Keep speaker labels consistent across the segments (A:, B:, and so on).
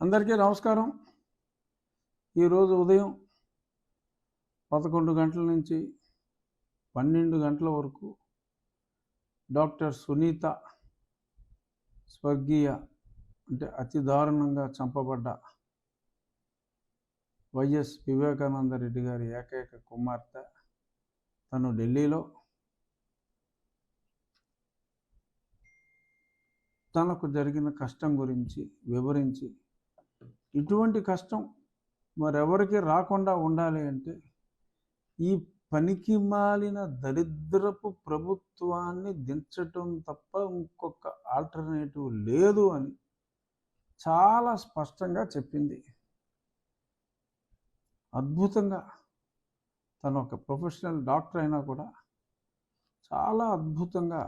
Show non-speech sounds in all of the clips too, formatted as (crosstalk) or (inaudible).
A: అందరికీ నమస్కారం. ఈరోజు ఉదయం పదకొండు గంటల నుంచి పన్నెండు గంటల వరకు డాక్టర్ సునీత స్వర్గీయ అంటే అతి దారుణంగా చంపబడ్డ వైఎస్ వివేకానంద రెడ్డి గారి ఏకైక కుమార్తె తను ఢిల్లీలో. తనకు జరిగిన కష్టం గురించి వివరించి ఇటువంటి కష్టం మరెవరికి రాకుండా ఉండాలి అంటే ఈ పనికి మాలిన దరిద్రపు ప్రభుత్వాన్ని దించటం తప్ప ఇంకొక ఆల్టర్నేటివ్ లేదు అని చాలా స్పష్టంగా చెప్పింది. అద్భుతంగా తను ఒక ప్రొఫెషనల్ డాక్టర్ అయినా కూడా చాలా అద్భుతంగా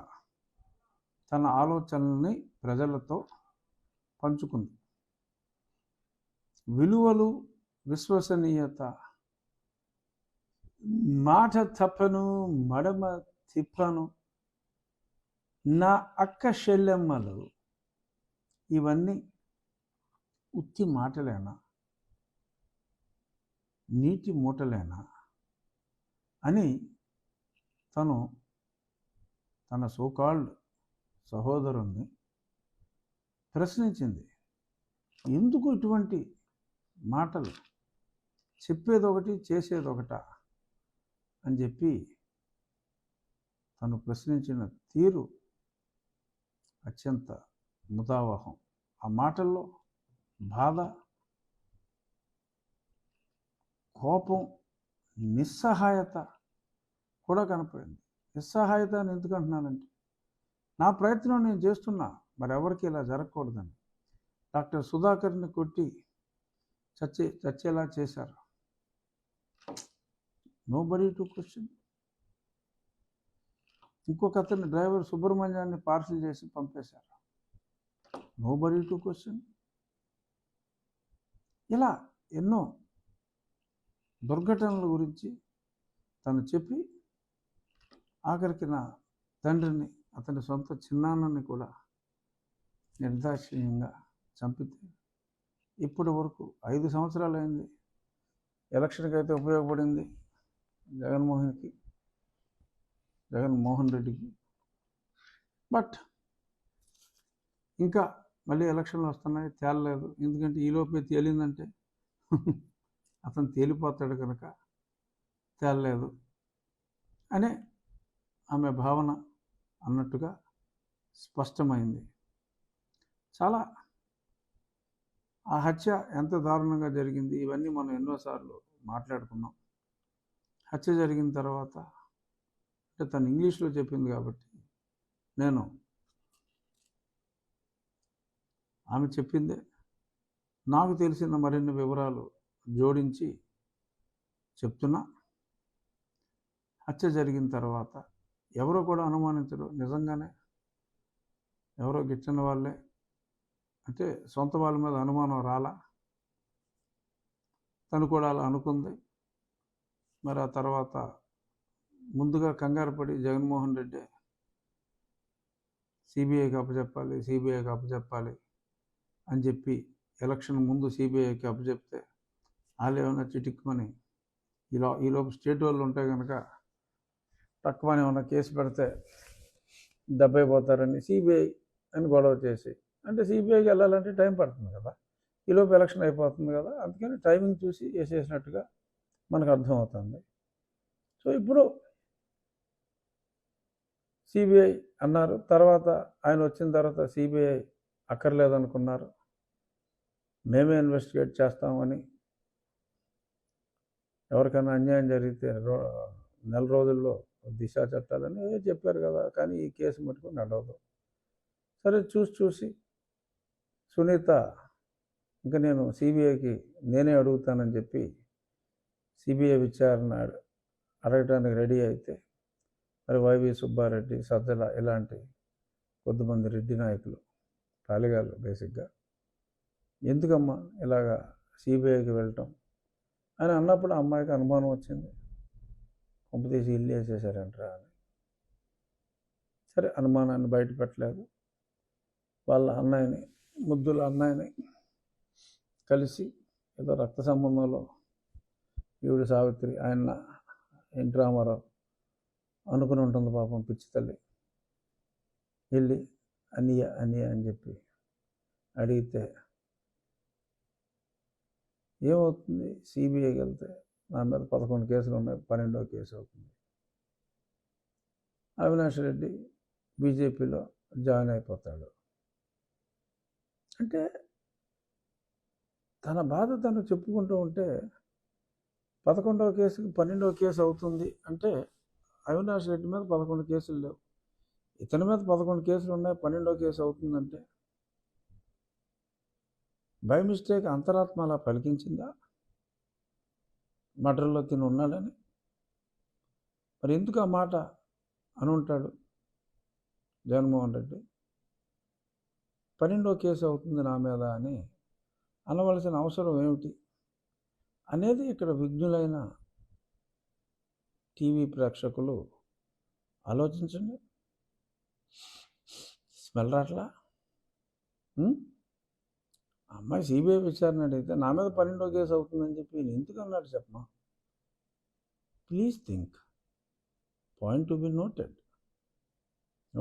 A: తన ఆలోచనల్ని ప్రజలతో పంచుకుంది. విలువలు విశ్వసనీయత మాట తప్పను మడమ తిప్పను నా అక్క శల్యమ్మలు ఇవన్నీ ఉత్తి మాటలేనా? నీటి మూటలేనా? అని తను తన సోకాల్డ్ సహోదరుణ్ణి ప్రశ్నించింది. ఎందుకు ఇటువంటి మాటలు? చెప్పేదొకటి చేసేదొకట చేసేది ఒకట అని చెప్పి తను ప్రశ్నించిన తీరు అత్యంత ముదావహం. ఆ మాటల్లో బాధ కోపం నిస్సహాయత కూడా కనపడింది. నిస్సహాయత అని ఎందుకు అంటున్నానంటే నా ప్రయత్నం నేను చేస్తున్నా. మరి ఎవరికి ఇలా జరగకూడదని డాక్టర్ సుధాకర్ని కొట్టి చచ్చే చచ్చేలా చేశారు. నో బడీ టు క్వశ్చన్ ఇంకొక అతని డ్రైవర్ సుబ్రహ్మణ్యాన్ని పార్సిల్ చేసి పంపేశారు. నో బడీ టు క్వశ్చన్ ఇలా ఎన్నో దుర్ఘటనల గురించి తను చెప్పి ఆఖరికి నా తండ్రిని అతని సొంత చిన్నాన్నని కూడా నిర్దాక్షిణ్యంగా చంపితే ఇప్పటి వరకు ఐదు సంవత్సరాలు అయింది ఎలక్షన్కి అయితే ఉపయోగపడింది జగన్మోహన్కి జగన్మోహన్ రెడ్డికి. బట్ ఇంకా మళ్ళీ ఎలక్షన్లు వస్తున్నాయి తేలలేదు. ఎందుకంటే ఈలోపే తేలిందంటే (laughs) అతను తేలిపోతాడు కనుక తేలలేదు అనే ఆమె భావన అన్నట్టుగా స్పష్టమైంది. చాలా ఆ హత్య ఎంత దారుణంగా జరిగింది? ఇవన్నీ మనం ఎన్నోసార్లు మాట్లాడుకున్నాం. హత్య జరిగిన తర్వాత అంటే తను ఇంగ్లీష్లో చెప్పింది కాబట్టి నేను ఆమె చెప్పిందే. నాకు తెలిసిన మరిన్ని వివరాలు జోడించి చెప్తున్నా. హత్య జరిగిన తర్వాత ఎవరో కూడా అనుమానించరు. నిజంగానే ఎవరో గిచ్చిన వాళ్ళే. అంటే సొంత వాళ్ళ మీద అనుమానం రాలా? తను కూడా అలా అనుకుంది. మరి ఆ తర్వాత ముందుగా కంగారు పడి జగన్మోహన్ రెడ్డి సిబిఐకి అప్పచెప్పాలి సిబిఐకి అప్పచెప్పాలి అని చెప్పి ఎలక్షన్ ముందు సిబిఐకి అప్పచెప్తే వాళ్ళు ఏమైనా చిటిక్కుమని ఈలో ఈలోపు స్టేట్ వాళ్ళు ఉంటే కనుక తక్కువని ఏమైనా కేసు పెడితే దెబ్బైపోతారని సిబిఐ అని గొడవ చేసి అంటే సిబిఐకి వెళ్ళాలంటే టైం పడుతుంది కదా. ఈలోపు ఎలక్షన్ అయిపోతుంది కదా. అందుకని టైమింగ్ చూసి వేసేసినట్టుగా మనకు అర్థమవుతుంది. సో ఇప్పుడు సిబిఐ అన్నారు. తర్వాత ఆయన వచ్చిన తర్వాత సిబిఐ అక్కర్లేదనుకున్నారు. మేమే ఇన్వెస్టిగేట్ చేస్తామని ఎవరికైనా అన్యాయం జరిగితే రో నెల రోజుల్లో దిశ చట్టాలని చెప్పారు కదా. కానీ ఈ కేసు మటుకు నడవదు. సరే చూసి చూసి సునీత ఇంకా నేను సిబిఐకి నేనే అడుగుతానని చెప్పి సిబిఐ విచారణ అడగటానికి రెడీ అయితే మరి వైవి సుబ్బారెడ్డి సజ్జల ఇలాంటి కొద్దిమంది రెడ్డి నాయకులు పాలిగాళ్ళు బేసిక్గా ఎందుకమ్మా ఇలాగా సిబిఐకి వెళ్ళటం అని అన్నప్పుడు అమ్మాయికి అనుమానం వచ్చింది. కొంపతీసి ఇల్లు వేసేసారంటారా అని. సరే అనుమానాన్ని బయట పెట్టలేదు వాళ్ళ అన్నయ్యని ముద్దుల అన్నయ్యని కలిసి ఏదో రక్త సంబంధంలో ఈవిడ సావిత్రి ఆయన ఎన్టీ రామారావు అనుకుని ఉంటుంది పాపం పిచ్చి తల్లి. వెళ్ళి అనియ అనియ అని చెప్పి అడిగితే ఏమవుతుంది? సిబిఐకి వెళ్తే నా మీద పదకొండు కేసులు ఉన్నాయి పన్నెండో కేసు అవుతుంది. అవినాష్ రెడ్డి బీజేపీలో జాయిన్ అయిపోతాడు. అంటే తన బాధ తను చెప్పుకుంటూ ఉంటే పదకొండవ కేసుకి పన్నెండవ కేసు అవుతుంది అంటే అవినాష్ రెడ్డి మీద పదకొండు కేసులు లేవు. ఇతని మీద పదకొండు కేసులు ఉన్నాయి పన్నెండవ కేసు అవుతుందంటే బై మిస్టేక్ అంతరాత్మ అలా పలికించిందా? మటర్లో తిని ఉన్నాడని. మరి ఎందుకు ఆ మాట అని ఉంటాడు జగన్మోహన్ రెడ్డి? పన్నెండో కేసు అవుతుంది నా మీద అని అనవలసిన అవసరం ఏమిటి? అనేది ఇక్కడ విజ్ఞులైన టీవీ ప్రేక్షకులు ఆలోచించండి. స్మెల్ రాట్లా? అమ్మాయి సిబిఐ విచారణ అడిగితే నా మీద పన్నెండో కేసు అవుతుందని చెప్పి నేను ఎందుకు అన్నాడు చెప్పమా? Please think. Point to be noted.